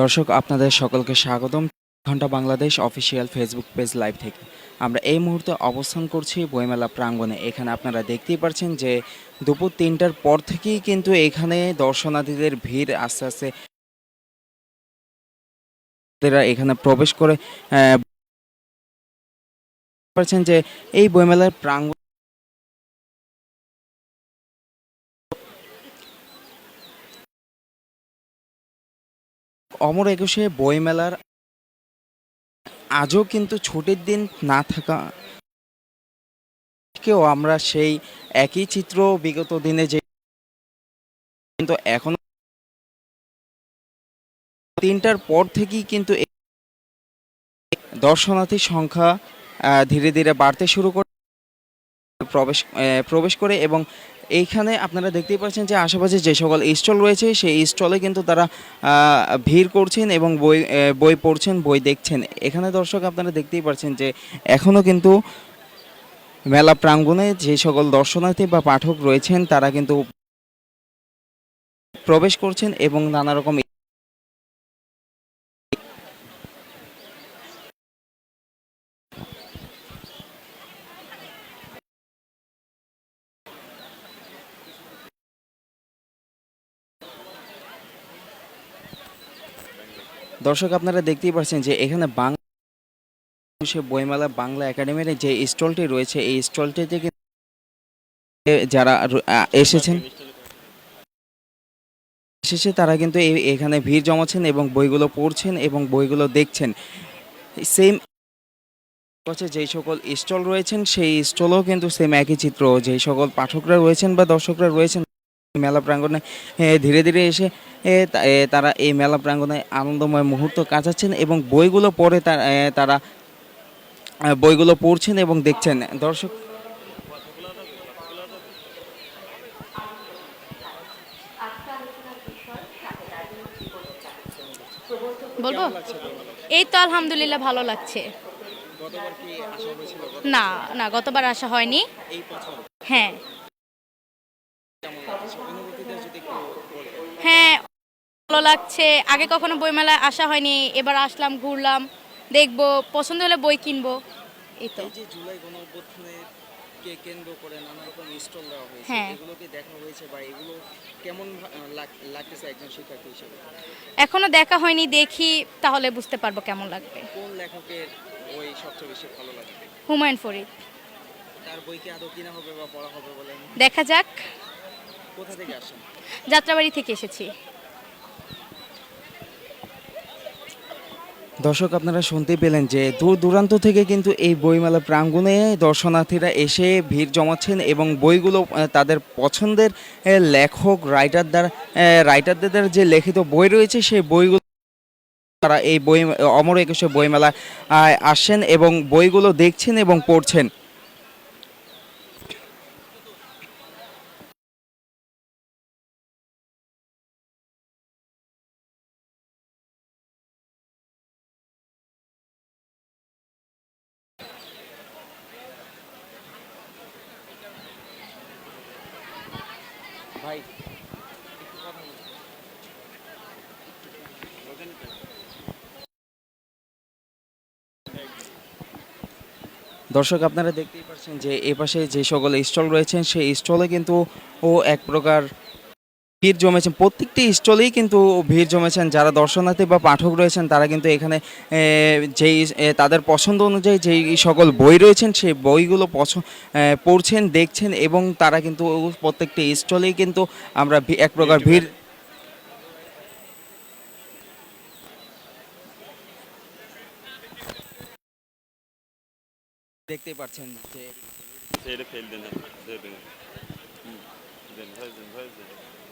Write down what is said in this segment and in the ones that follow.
দর্শক, আপনাদের সকলকে স্বাগতম ঘণ্টা Bangladesh official Facebook page live থেকে। আমরা এই মুহূর্তে অবস্থান করছি বইমেলা প্রাঙ্গণে। এখানে আপনারা দেখতেই পাচ্ছেন যে দুপুর তিনটার পর থেকেই কিন্তু এখানে দর্শনার্থীদের ভিড় আস্তে আস্তে এখানে প্রবেশ করে পাচ্ছেন যে এই বইমেলার প্রাঙ্গণ অমর একুশে বইমেলার আজও কিন্তু ছুটির দিন না থাকা কেউ আমরা সেই একই চিত্র বিগত দিনে যে কিন্তু এখন তিনটার পর থেকেই কিন্তু দর্শনার্থীর সংখ্যা ধীরে ধীরে বাড়তে শুরু করে প্রবেশ প্রবেশ করে এবং এইখানে আপনারা দেখতেই পাচ্ছেন যে আশেপাশে যে সকল স্টল রয়েছে, সেই স্টলে কিন্তু তারা ভিড় করছেন এবং বই বই পড়ছেন, বই দেখছেন। এখানে দর্শক আপনারা দেখতেই পাচ্ছেন যে এখনও কিন্তু মেলা প্রাঙ্গণে যে সকল দর্শনার্থী বা পাঠক রয়েছেন, তারা কিন্তু প্রবেশ করছেন এবং নানা রকম দর্শক, আপনারা দেখতেই পাচ্ছেন যে এখানে বাংলা বইমেলা বাংলা একাডেমির যে স্টলটি রয়েছে, এই স্টলটিতে কিন্তু যারা এসেছেন এসেছে, তারা কিন্তু এখানে ভিড় জমাচ্ছেন এবং বইগুলো পড়ছেন এবং বইগুলো দেখছেন। সেম হচ্ছে যেই সকল স্টল রয়েছেন, সেই স্টলও কিন্তু সেম একই চিত্র। যেই সকল পাঠকরা রয়েছেন বা দর্শকরা রয়েছেন মেলা প্রাঙ্গণে ধীরে ধীরে এসে তারা এই মেলা প্রাঙ্গণে আনন্দময় মুহূর্ত কাটাচ্ছেন এবং বইগুলো পড়ে তারা বইগুলো পড়ছেন এবং দেখছেন। দর্শক বলব? এই তো আলহামদুলিল্লাহ ভালো লাগছে। না না গতবার আসা হয়নি। হ্যাঁ হ্যাঁ। ভালো লাগছে। আগে কখনো বইমেলায় আসা হয়নি এবার আসলাম ঘুরলাম দেখব পছন্দ হলে বই কিনবো। এই তো। যে জুলাই গণঅভ্যুত্থানের কেন্দ্র করে নানা রকম স্টল দেওয়া হয়েছে। দেখা হয়েছে বা এগুলো কেমন লাগতেছে একজন শিক্ষার্থী হিসেবে? এখনও দেখা হয়নি দেখি তাহলে বুঝতে পারব কেমন লাগবে। কোন লেখকের বই সবচেয়ে বেশি ভালো লাগবে হুমায়ুন ফরিদ। তার বই কি আদৌ কিনা হবে বা পড়া হবে বলেন? দেখা যাক। কোথা থেকে আসেন? যাত্রাবাড়ি থেকে এসেছি। দর্শক, আপনারা শুনতে পেলেন যে দূর দূরান্ত থেকে কিন্তু এই বইমেলা প্রাঙ্গণে দর্শনার্থীরা এসে ভিড় জমাচ্ছেন এবং বইগুলো তাদের পছন্দের লেখক রাইটার দ্বারা রাইটারদের যে লিখিত বই রয়েছে, সেই বইগুলো তারা এই বই, অমর একুশে বইমেলায় আসেন এবং বইগুলো দেখছেন এবং পড়ছেন। ভাই। দর্শক, আপনারা দেখতেই পাচ্ছেন যে এপাশে পাশে যে সকল স্টল রয়েছেন, সেই স্টলে কিন্তু ও এক প্রকার ভিড় জমেছেন প্রত্যেকটি স্টলেই কিন্তু ভিড় জমেছেন যারা দর্শনার্থী বা পাঠক রয়েছেন তারা কিন্তু এখানে যেই তাদের পছন্দ অনুযায়ী যেই সকল বই রয়েছেন সেই বইগুলো পড়ছেন দেখছেন এবং তারা কিন্তু প্রত্যেকটি স্টলেই কিন্তু আমরা এক প্রকার ভিড় দেখতেই পাচ্ছেন যে zebini. Zebini, zebini, zebini.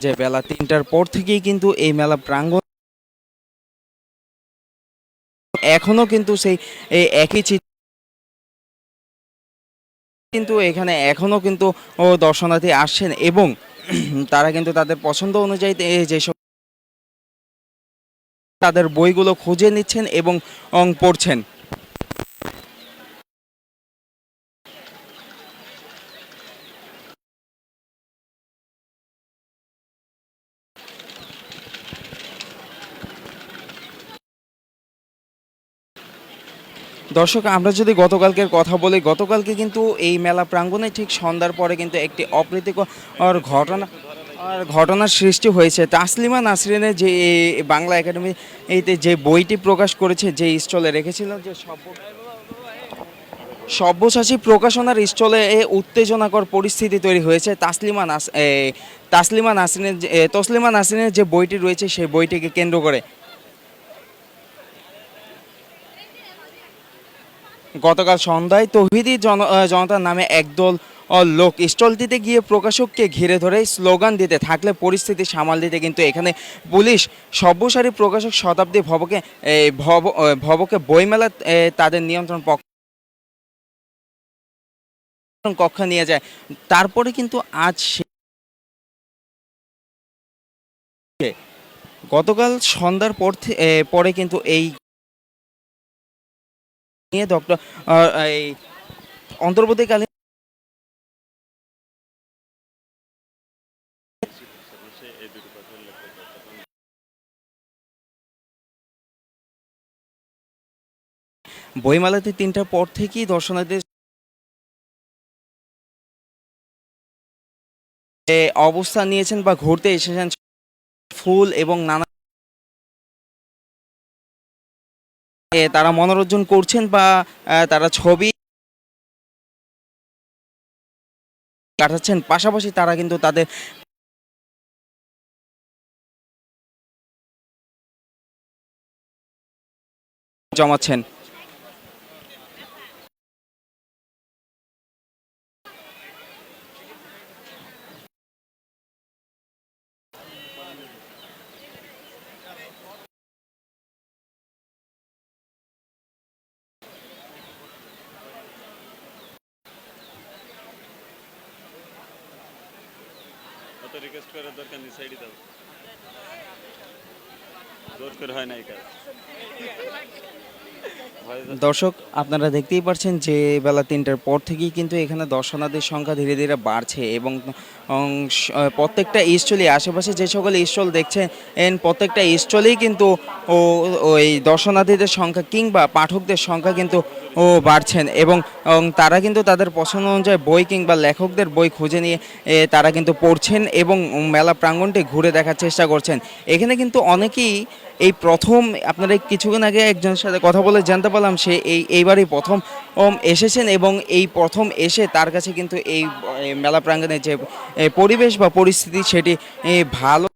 যে বেলা তিনটার পর থেকেই কিন্তু এই মেলা প্রাঙ্গণ এখনও কিন্তু সেই একই চিত্র কিন্তু এখানে এখনও কিন্তু দর্শনার্থী আসছেন এবং তারা কিন্তু তাদের পছন্দ অনুযায়ী যেসব তাদের বইগুলো খুঁজে নিচ্ছেন এবং পড়ছেন। দর্শক, আমরা যদি গতকালকের কথা বলি, গতকালকে কিন্তু এই মেলা প্রাঙ্গণে ঠিক সন্ধ্যার পরে কিন্তু একটি অপ্রীতিকর ঘটনা, আর ঘটনার সৃষ্টি হয়েছে। তাসলিমা নাসরিনের যে বাংলা একাডেমি এইতে যে বইটি প্রকাশ করেছে, যে স্টলে রেখেছিল, যে সভ্য সব্যসাচী প্রকাশনার স্টলে উত্তেজনাকর পরিস্থিতি তৈরি হয়েছে। তাসলিমা নাস তাসলিমা নাসরিনের তসলিমা নাসরিনের যে বইটি রয়েছে, সেই বইটিকে কেন্দ্র করে গতকাল সন্ধ্যায় তৌহিদি জন জনতার নামে একদল লোক স্টলটিতে গিয়ে প্রকাশককে ঘিরে ধরে স্লোগান দিতে থাকলে পরিস্থিতি সামাল দিতে কিন্তু এখানে পুলিশ সব্যসারী প্রকাশক শতাব্দী ভবকে ভব ভবকে বইমেলা তাদের নিয়ন্ত্রণ পক্ষ কক্ষ নিয়ে যায়। তারপরে কিন্তু আজ গতকাল সন্ধ্যার পর পরে কিন্তু এই নিয়ে ডক্টর এই অন্তর্বর্তীকালীন বইমেলাতে তিনটার পর থেকেই দর্শনার্থীদের অবস্থান নিয়েছেন বা ঘুরতে এসেছেন। ফুল এবং নানা তারা মনোরঞ্জন করছেন বা তারা ছবি কাটাচ্ছেন। পাশাপাশি তারা কিন্তু তাদের জমাচ্ছেন। রিকোয়েস্ট করার দরকার নেই সাইডে দাও। জোর করে হয় না এই কাজ। দর্শক, আপনারা দেখতেই পাচ্ছেন যে বেলা তিনটার পর থেকেই কিন্তু এখানে দর্শনার্থীর সংখ্যা ধীরে ধীরে বাড়ছে এবং প্রত্যেকটা স্টলই, আশেপাশে যে সকল স্টল দেখছেন প্রত্যেকটা স্টলেই কিন্তু ওই দর্শনার্থীদের সংখ্যা কিংবা পাঠকদের সংখ্যা কিন্তু ও, বাড়ছেন এবং তারা কিন্তু তাদের পছন্দ অনুযায়ী বই কিংবা লেখকদের বই খুঁজে নিয়ে তারা কিন্তু পড়ছেন এবং মেলা প্রাঙ্গণটি ঘুরে দেখার চেষ্টা করছেন। এখানে কিন্তু অনেকেই এই প্রথম, আপনারা কিছুক্ষণ আগে একজনের সাথে কথা বলে জানতে পারলাম সে এই, এইবারই প্রথম এসেছেন এবং এই প্রথম এসে তার কাছে কিন্তু এই মেলা প্রাঙ্গণের যে পরিবেশ বা পরিস্থিতি সেটি ভালো।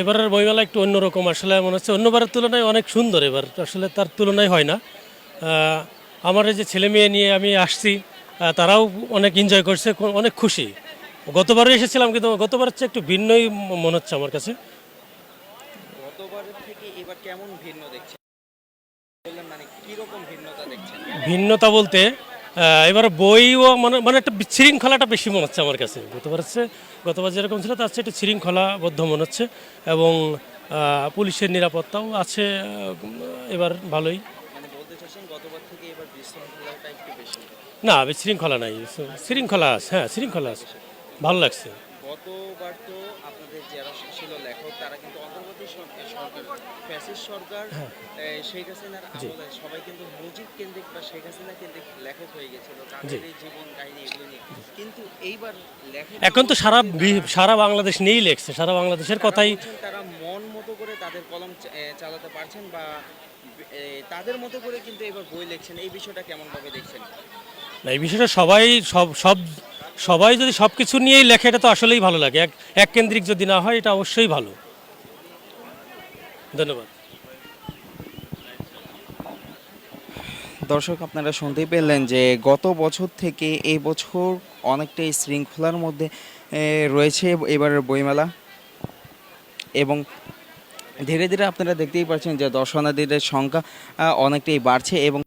এবারের বইমেলা একটু অন্যরকম। আসলে মনে হচ্ছে অন্যবারের তুলনায় অনেক সুন্দর এবার। আসলে তার তুলনায় হয় না। আমার যে ছেলে মেয়ে নিয়ে আমি আসছি তারাও অনেক এনজয় করছে, অনেক খুশি। গতবারও এসেছিলাম কিন্তু গতবারের চেয়ে একটু ভিন্নই মনে হচ্ছে আমার কাছে। মানে ভিন্নতা বলতে এবার বইও মানে মানে একটা শৃঙ্খলাটা বেশি মনে হচ্ছে আমার কাছে। গতবার হচ্ছে গতবার যেরকম ছিল তার চেয়ে একটু শৃঙ্খলাবদ্ধ মনে হচ্ছে এবং পুলিশের নিরাপত্তাও আছে এবার ভালোই। মানে গতবার না বিশৃঙ্খলা নাই। শৃঙ্খলা আছে হ্যাঁ শৃঙ্খলা আছে। ভালো লাগছে। গতবার তো আপনাদের যারা ছিল লেখক তারা কিন্তু অন্তর্বর্তী সরকার সরকার এ, শেখ হাসিনার আমলে সবাই কিন্তু মুজিব কেন্দ্রিক বা শেখ হাসিনা কেন্দ্রিক লেখক হয়ে গেছিল তাদের জীবন কাহিনী এগুলো নিয়ে। কিন্তু এইবার লেখক এখন তো সারা সারা বাংলাদেশ নিয়েই লেখছে সারা বাংলাদেশের কথাই তারা মন মতো করে তাদের কলম চালাতে পারছেন বা তাদের মতো করে কিন্তু এবার বই লিখছেন। এই বিষয়টা কেমন ভাবে দেখছেন? না, এই বিষয়টা সবাই সব সব সবাই যদি সব কিছু নিয়েই লেখে, এটা তো আসলেই ভালো লাগে। এক এক কেন্দ্রিক যদি না হয়, এটা অবশ্যই ভালো। ধন্যবাদ। দর্শক, আপনারা শুনতেই পেলেন যে গত বছর থেকে এই বছর অনেকটাই শৃঙ্খলার মধ্যে রয়েছে এবারের বইমেলা। এবং ধীরে ধীরে আপনারা দেখতেই পাচ্ছেন যে দর্শনার্থীদের সংখ্যা অনেকটাই বাড়ছে এবং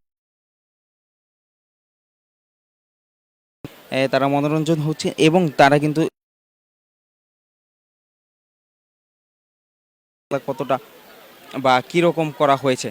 তারা মনোরঞ্জন হচ্ছে এবং তারা কিন্তু কতটা বা কীরকম করা হয়েছে।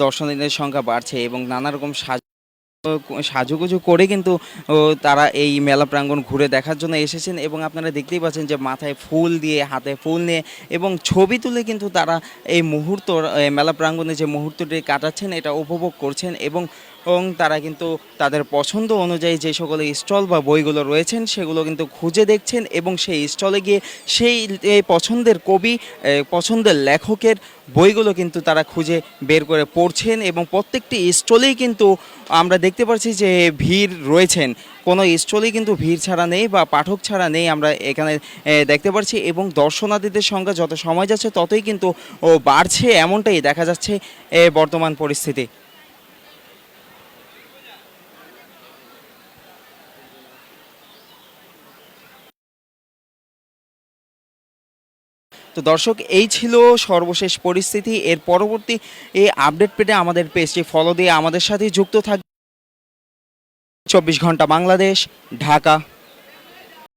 দর্শনীদের সংখ্যা বাড়ছে এবং নানা রকম সাজ সাজুগুজু করে কিন্তু তারা এই মেলা প্রাঙ্গণ ঘুরে দেখার জন্য এসেছেন এবং আপনারা দেখতেই পাচ্ছেন যে মাথায় ফুল দিয়ে, হাতে ফুল নিয়ে এবং ছবি তুলে কিন্তু তারা এই মুহূর্ত মেলা প্রাঙ্গণে যে মুহূর্তটি কাটাচ্ছেন, এটা উপভোগ করছেন এবং এবং তারা কিন্তু তাদের পছন্দ অনুযায়ী যে সকল স্টল বা বইগুলো রয়েছেন, সেগুলো কিন্তু খুঁজে দেখছেন এবং সেই স্টলে গিয়ে সেই পছন্দের কবি পছন্দের লেখকের বইগুলো কিন্তু তারা খুঁজে বের করে পড়ছেন এবং প্রত্যেকটি স্টলেই কিন্তু আমরা দেখতে পাচ্ছি যে ভিড় রয়েছেন। কোনো স্টলেই কিন্তু ভিড় ছাড়া নেই বা পাঠক ছাড়া নেই আমরা এখানে দেখতে পাচ্ছি এবং দর্শনার্থীদের সংখ্যা যত সময় যাচ্ছে ততই কিন্তু বাড়ছে, এমনটাই দেখা যাচ্ছে বর্তমান পরিস্থিতি। তো দর্শক, এই ছিল সর্বশেষ পরিস্থিতি। এর পরবর্তী এই আপডেট পেটে আমাদের পেজটি ফলো দিয়ে আমাদের সাথে যুক্ত থাক চব্বিশ ঘণ্টা বাংলাদেশ, ঢাকা।